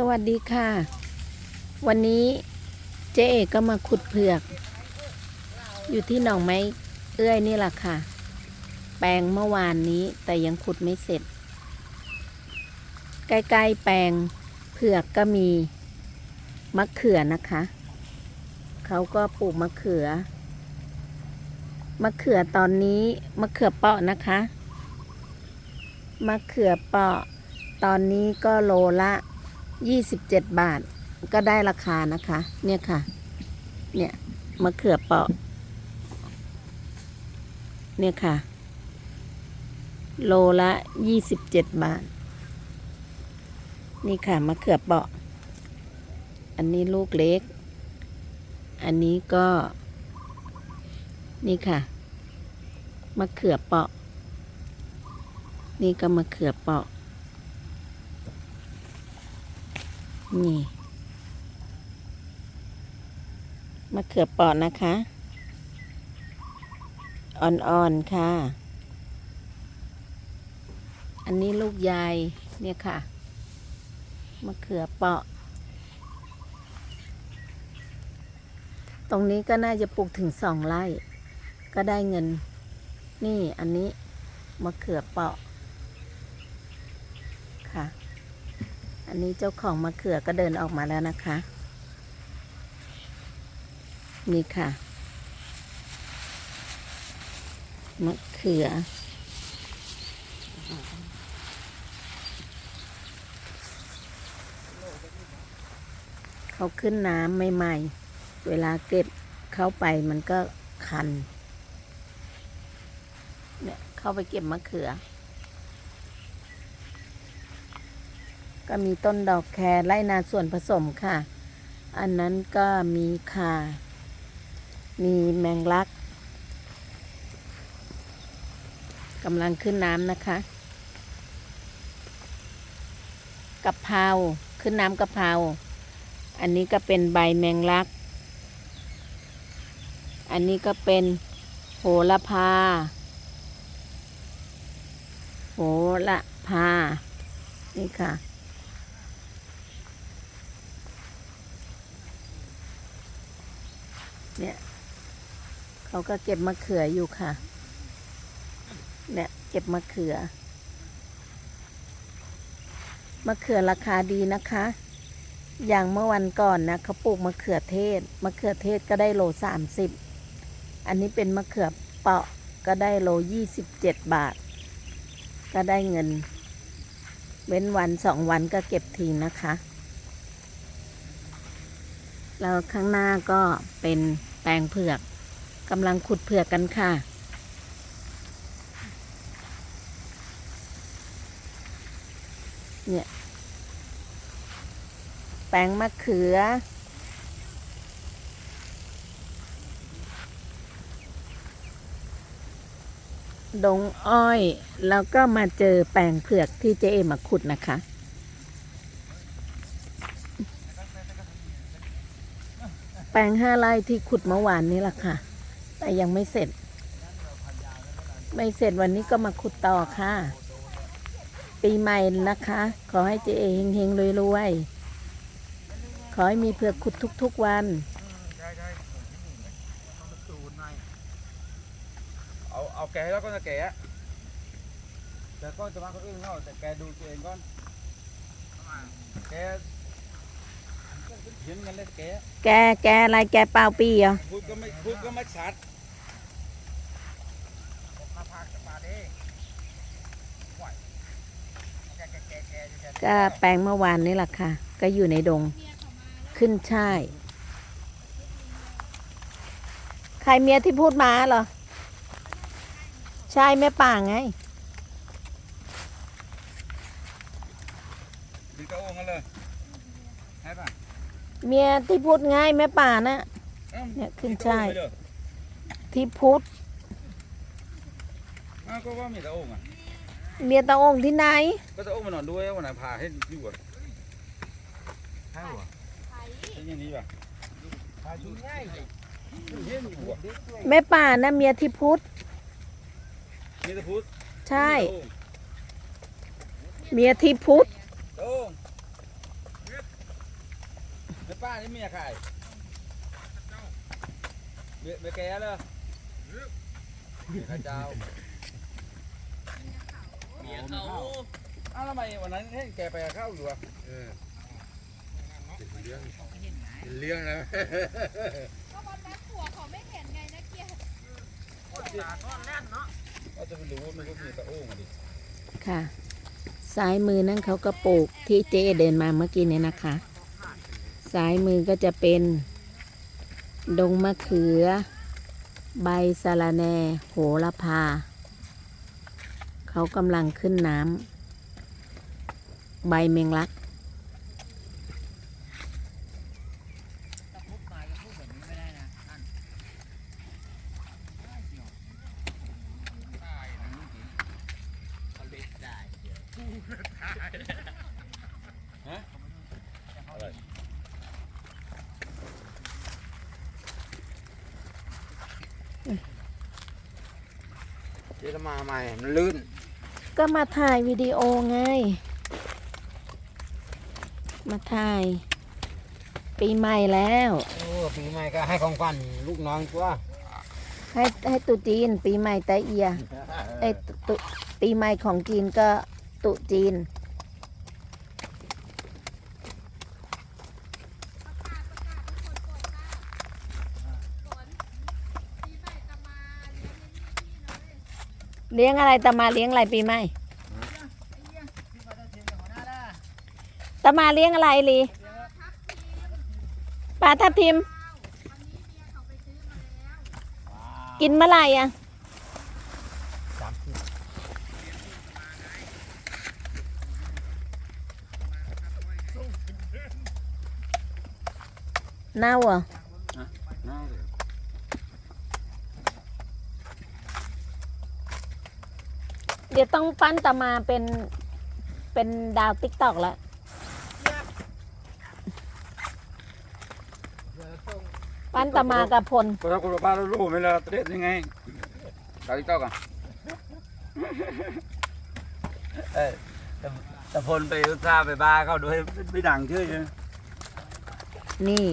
สวัสดีค่ะ วันนี้เจ๊เอกก็มาขุดเผือก อยู่ที่หนองไม้เอื้อยนี่แหละค่ะ แปลงเมื่อวานนี้แต่ยังขุดไม่เสร็จ ใกล้ๆแปลงเผือกก็มีมะเขือนะคะ เขาก็ปลูกมะเขือ มะเขือตอนนี้มะเขือเปาะนะคะ มะเขือเปาะตอนนี้ก็โลละ 27บาทก็ได้ราคานะคะ เนี่ยค่ะ เนี่ยมะเขือเปาะ เนี่ยค่ะ โลละ27บาท นี่ค่ะมะเขือเปาะ อันนี้ลูกเล็ก อันนี้ก็ นี่ค่ะมะเขือเปาะ นี่ก็มะเขือเปาะ นี่มะเขือปอดนะคะ อ่อนๆค่ะ อันนี้ลูกยายเนี่ยค่ะมะเขือเปาะ ตรงนี้ก็น่าจะปลูกถึงสองไร่ ก็ได้เงิน นี่อันนี้มะเขือเปาะค่ะ อันนี้เจ้าของมะเขือก็เดินออกมาแล้วนะคะ นี่ค่ะมะเขือ เขาขึ้นน้ำใหม่ๆ เวลาเก็บเข้าไปมันก็คัน เนี่ยเข้าไปเก็บมะเขือ ก็มีต้นดอกแครไร่นาส่วนผสมค่ะ อันนั้นก็มีข่า มีแมงลักกำลังขึ้นน้ำนะคะกะเพราขึ้นน้ำกะเพราอันนี้ก็เป็นใบแมงลัก อันนี้ก็เป็นโหระพา โหระพา นี่ค่ะ เนี่ย เขาก็เก็บมะเขืออยู่ค่ะ เนี่ย เก็บมะเขือ มะเขือราคาดีนะคะ อย่างเมื่อวันก่อนนะเขาปลูกมะเขือเทศ มะเขือเทศก็ได้โลสามสิบ อันนี้เป็นมะเขือเปาะก็ได้โลยี่สิบเจ็ดบาท ก็ได้เงิน เว้นวันสองวันก็เก็บทีนะคะแล้วข้างหน้าก็เป็น ลงเผือกกำลังขุดเผือกกันค่ะ เนี่ย แปลงมะเขือ ดงอ้อย แล้วก็มาเจอแปลงเผือกที่เจ๊เอมาขุดนะคะ แป ลงห้าไร่ที่ขุดเมื่อวานนี้แหละค่ะ แต่ยังไม่เสร็จ ไม่เสร็จวันนี้ก็มาขุดต่อค่ะ ปีใหม่นะคะ ขอให้เจเอเฮงๆรวยๆ ขอให้มีเผือกขุดทุกๆวันเอาเอาแกให้แล้วก็จะแกะแต่ก็จะมาคนอื่นเขาแต่แกดูตัวเองก่อนแก เห็นกันเลยแกแกแกอะไรแกเปล่าปีเหรอพูดก็ไม่พูดก็ไม่ชัดก็แปลงเมื่อวานนี้แหละค่ะ ก็อยู่ในดง ขึ้นช่าย ใครเมียที่พูดมาเหรอ ใช่แม่ป่าไงดีก็โอ้งกันเลย ให้ป่ะ เมียที่พูดง่ายแม่ป่านะอ้าวเนี่ยขึ้นดีก็ช่ายโอ่งไปเลยที่พูดอ้าวก็ว่ามีแต่โอ่งอะเมียตาองค์ที่ไหน ก็จะโอ่งมานอนด้วยวันไหนพาให้อยู่อะใช่หรอเป็นอย่างนี้ป่ะพาชุดง่ายเห็นอยู่อะแม่ป่านะเมียที่พูดมีแต่พูดใช่มีแต่โอ่งเมียที่พูดโอ่ง ป้านี่เมียใครเบียเบียแกเลยเมียข้าเจ้าเมียเขาอ้าวทำไมวันนั้นให้แกไปกับข้าวอยู่อะเออเป็นเรื่องเป็นเรื่องแล้วก็วันนั้นผัวเขาไม่เห็นไงนะเกียร์ก็จะไปรู้ว่าไม่รู้มีตะโอ้งอะดิค่ะ ซ้ายมือนั่นเขาก็ปลูกที่เจ๊เดินมาเมื่อกี้เนี่ยนะคะ ซ้ายมือก็จะเป็น ดงมะเขือ ใบสะระแหนโหระพา เขากำลังขึ้นน้ำ ใบเมงลัก ถ้าพูดมาจะพูดแบบนี้ไม่ได้นะท่านได้เดี๋ยวได้นะเขาเล็กได้เดี๋ยว อะไร เดี๋ยวจะมาใหม่มันลื่น ก็มาถ่ายวิดีโอไง มาถ่าย ปีใหม่แล้ว โอ้ปีใหม่ก็ให้ของขวัญลูกน้องตัวให้ให้ตุจีน ปีใหม่แต่เอียไอยตุตุปีใหม่ของจีนก็ตุจีน เลี้ยงอะไรตามาเลี้ยงอะไรปีใหม่ตามาเลี้ยงอะไรลีปลาทับทิม กินเมื่อไหร่อะน่าเหรอะ น่าเลย เดี๋ยวต้องปั้นตามาเป็นเป็นดาวติ๊กตอกแล้วปั้นตามากับพลก็ถ้าคุณป้ารู้ไม่ละเด็ดยังไงตาติ๊กต๊อกอะเอ้ยแต่แต่พลไปอุตส่าห์ไปบ้าเขาด้วยไม่ดังเชื่อใช่ไหมนี่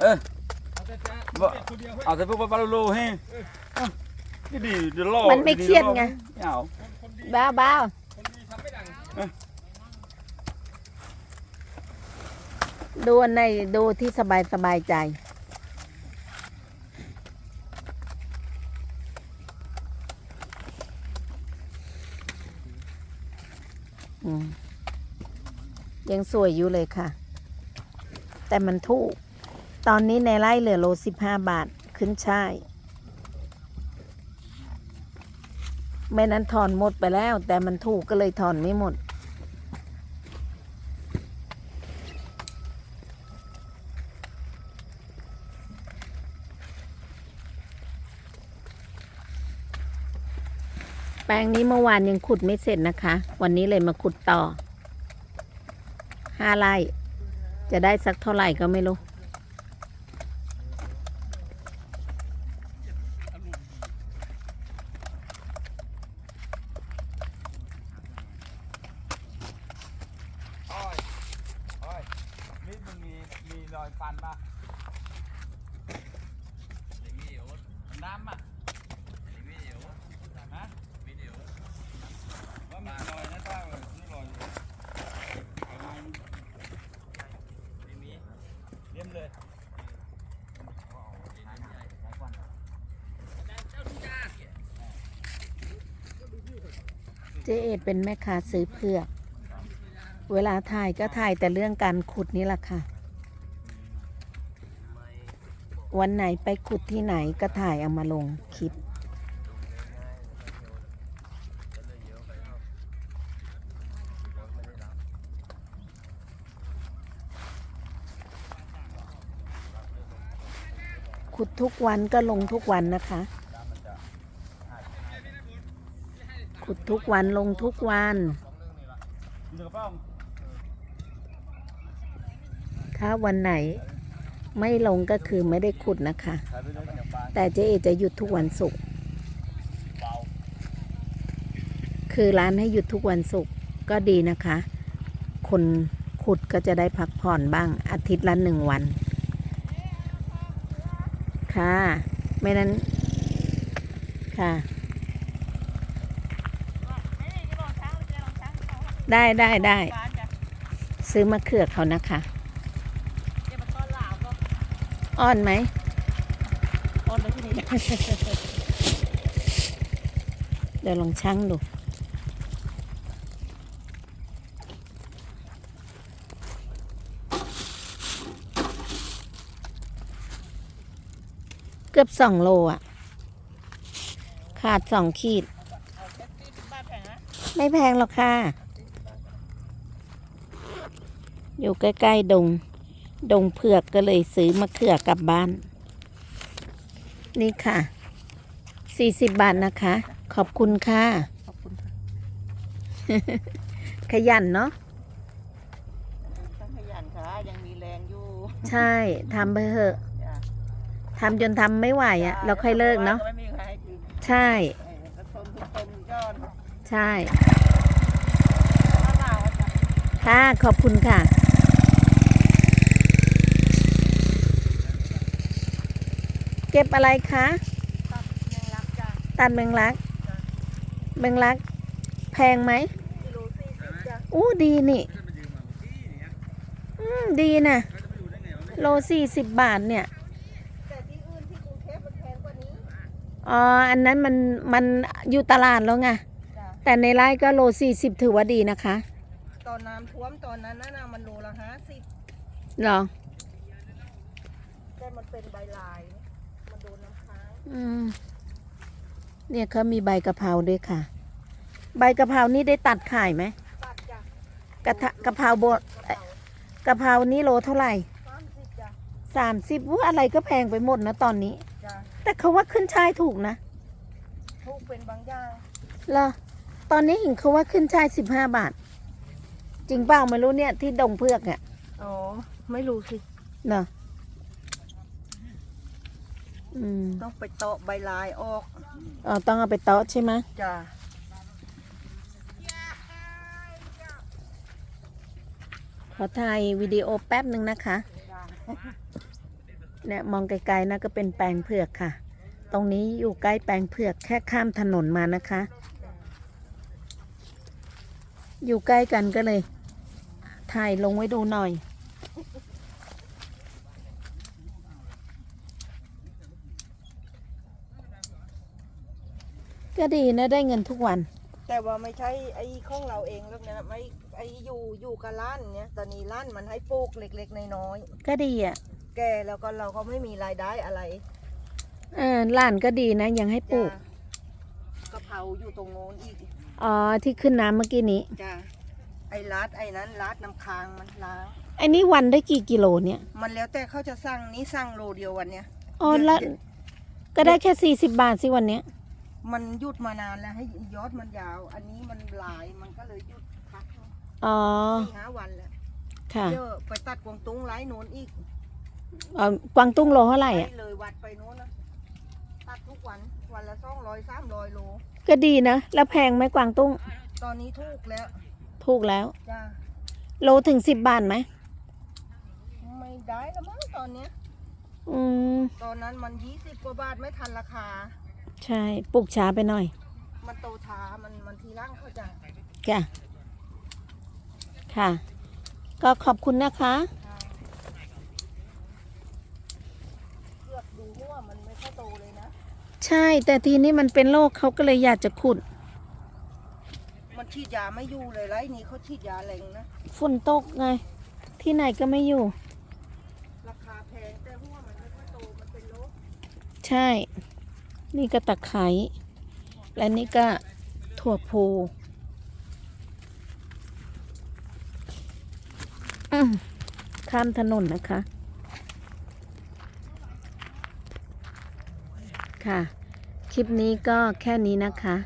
เออบ่เอาแต่พวกป้าลูลูให้อะ นี่ดีเดี๋ยวล่อมันไม่เครียดไงไม่เอาบ้าบ้าดูอันในดูที่สบายสบายใจอืมยังสวยอยู่เลยค่ะ แต่มันถูก ตอนนี้ในไร่เหลือโลสิบห้าบาทขึ้นช่าย ไม่นั้นถอนหมดไปแล้ว แต่มันถูกก็เลยถอนไม่หมด แปลงนี้เมื่อวานยังขุดไม่เสร็จนะคะ วันนี้เลยมาขุดต่อห้าไร่จะได้สักเท่าไหร่ก็ไม่รู้ อ้อยอ้อยนี่ มันมีมีรอยฟันป่ะไม่มีเดี๋ยวน้ำอะไม่มีเดี๋ยวฮะมีเดี๋ยวว่ามีรอยนะป้าเลยนี่รอยอยู่เอาไม้ไม่มีเลี่ยมเลยเจ๊เอดเป็นแม่ค้าซื้อเผือก เวลาถ่ายก็ถ่ายแต่เรื่องการขุดนี่แหละค่ะ วันไหนไปขุดที่ไหนก็ถ่ายเอามาลงคลิป ขุดทุกวันก็ลงทุกวันนะคะ ขุดทุกวันลงทุกวันมีกระเป๋า ถ้าวันไหนไม่ลงก็คือไม่ได้ขุดนะคะถ่ายไปเลยจากบ้านแต่เจ๊เอจะหยุดทุกวันศุกร์คือร้านให้หยุดทุกวันศุกร์ก็ดีนะคะ คนคขุดก็จะได้พักผ่อนบ้างอาทิตย์ละหนึ่งวัน ค่ะ ไม่นั้น ค่ะได้ได้ได้ ซื้อมะเขือเขานะคะ อ้อนไหมออนเลยที่นี่เดี๋ยวลองชั่งดูเกือบสองโลอะ ขาดสองขีด ไม่แพงหรอกค่ะ อยู่ใกล้ ๆ ดง ดงเผือกก็เลยซื้อมะเขือกลับบ้าน นี่ค่ะ สี่สิบบาทนะคะ ขอบคุณค่ะ ขอบคุณค่ะ ขยันเนาะ ต้องขยันค่ะ ยังมีแรงอยู่ใช่ทำไปเถอะจ้ะทำจนทำไม่ไหวอะเราค่อยเลิกเนาะ ไม่มีใครให้กินใช่ เออก็ทนทุกคนก็ใช่ถ้าหนาวอะจ้ะ ค่ะ ขอบคุณค่ะ เก็บอะไรคะตัดยังรักจ้ะตัดเมงลักเมงลัก แพงไหมกิโลสี่สิบจ้ะอู้ดีนี่มันยืมมาเมื่อกี้เนี่ยอืมดีนะเขาจะไปอยู่ได้ไงวะไม่โลสี่สิบบาทเนี่ยแต่ที่อื่นที่กรุงเทพมันแพงกว่านี้อ๋ออันนั้นมันมันอยู่ตลาดแล้วไงจ้ะแต่ในไร่ก็โลสี่สิบถือว่าดีนะคะ ตอนน้ำท่วมตอนนั้นน่ะนะมันโลละห้าสิบเหรอ แต่มันเป็นใบลาย มันโดนน้ำค้าง อืม เนี่ยเขามีใบกะเพราด้วยค่ะ ใบกะเพรานี่ได้ตัดขายไหมตัดจ้ะกระทะกะเพราโบดเอ่อกะเพรานี่โลเท่าไหร่สามสิบจ้ะสามสิบว่าอะไรก็แพงไปหมดนะตอนนี้จ้ะแต่เขาว่าขึ้นช่ายถูกนะทุกเป็นบางอย่างเหรอตอนนี้เห็นเขาว่าขึ้นช่ายสิบห้าบาท จริงเปล่าไม่รู้เนี่ยที่ดงเพือกอะอ๋อ ไม่รู้สิเนาะ อืมต้องไปเตาะใบลายออกอ๋อต้องเอาไปเตาะใช่ไหมจ้ะขอถ่ายวิดีโอแป๊บหนึ่งนะคะจ้ะเนี่ยมองไกลๆนะก็เป็นแปลงเผือกค่ะ ตรงนี้อยู่ใกล้แปลงเผือกแค่ข้ามถนนมานะคะ อยู่ใกล้กันก็เลย ถ่ายลงไว้ดูหน่อย ก็ดีนะได้เงินทุกวัน แต่ว่าไม่ใช่ไอ้ของเราเองแล้วนะไม่ไอ้อยู่อยู่กับร้านเนี่ยตอนนี้ร้านมันให้ปลูกเล็กๆน้อยก็ดีอะๆแกแล้วก็เราก็ไม่มีรายได้อะไรเออหลานก็ดีนะยังให้ปลูกจ้ะกะเพราอยู่ตรงโน้นอีกอ๋อที่ขึ้นน้ำเมื่อกี้นี้จ้ะไอ้รัดไอ้นั้นรัดน้ำค้างมันล้างอันนี้วันได้กี่กิโลเนี่ยมันแล้วแต่เขาจะสั่งนี้สั่งโลเดียววันเนี้ย อ๋อแล้วก็ได้แค่สี่สิบบาทสิวันเนี้ย มันหยุดมานานแล้วให้ยอดมันยาว อันนี้มันหลายมันก็เลยหยุดพักอ๋อสี่ห้าวันแล้วค่ะเยอะไปตัดกวางตุ้งไร้โน้นอีกเอ่อกวางตุ้งโลเท่าไหร่อะปเลยวัดไปโน้นนะตัดทุกวันวันละสองร้อยสามร้อยโล ก็ดีนะ แล้วแพงไหมกวางตุ้ง ตอนนี้ถูกแล้วถูกแล้ว จ้าโลถึงสิบบาทไหม ไม่ได้แล้วมั้งตอนเนี้ย อืม ตอนนั้นมันยี่สิบกว่าบาทไม่ทันราคา ใช่ปลูกช้าไปหน่อย มันโตช้ามันมันทีร่างเขาจะจ้ะค่ะ ก็ขอบคุณนะคะ เลือกดูหัวมันไม่ค่อยโตเลยนะ ใช่ แต่ทีนี้มันเป็นโรคเขาก็เลยอยากจะขุด มันฉีดยาไม่อยู่เลยไรนี่เขาฉีดยาแรงนะ ฝนตกไง ที่ไหนก็ไม่อยู่ ราคาแพงแต่หัวมันไม่ค่อยโตมันเป็นโรค ใช่ นี่ก็ตะไคร้และนี่ก็ถั่วพูข้ามถนนนะคะ ค่ะ คลิปนี้ก็แค่นี้นะคะ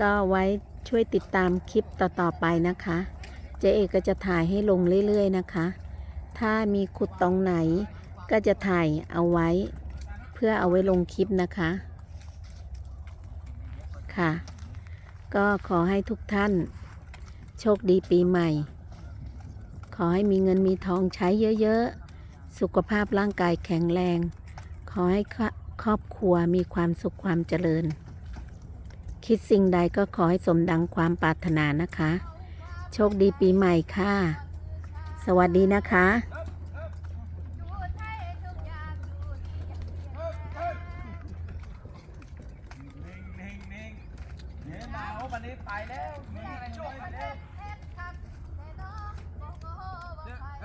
ก็ไว้ช่วยติดตามคลิปต่อ ๆ ไปนะคะ เจ๊เอกก็จะถ่ายให้ลงเรื่อย ๆ นะคะ ถ้ามีขุดตรงไหนก็จะถ่ายเอาไว้ พื่อเอาไว้ลงคลิปนะคะ ค่ะ ก็ขอให้ทุกท่าน โชคดีปีใหม่ ขอให้มีเงินมีทองใช้เยอะๆ สุขภาพร่างกายแข็งแรง ขอให้ครครอบครัวมีความสุขความเจริญ คิดสิ่งใดก็ขอให้สมดังความปรารถนานะคะ โชคดีปีใหม่ค่ะ สวัสดีนะคะ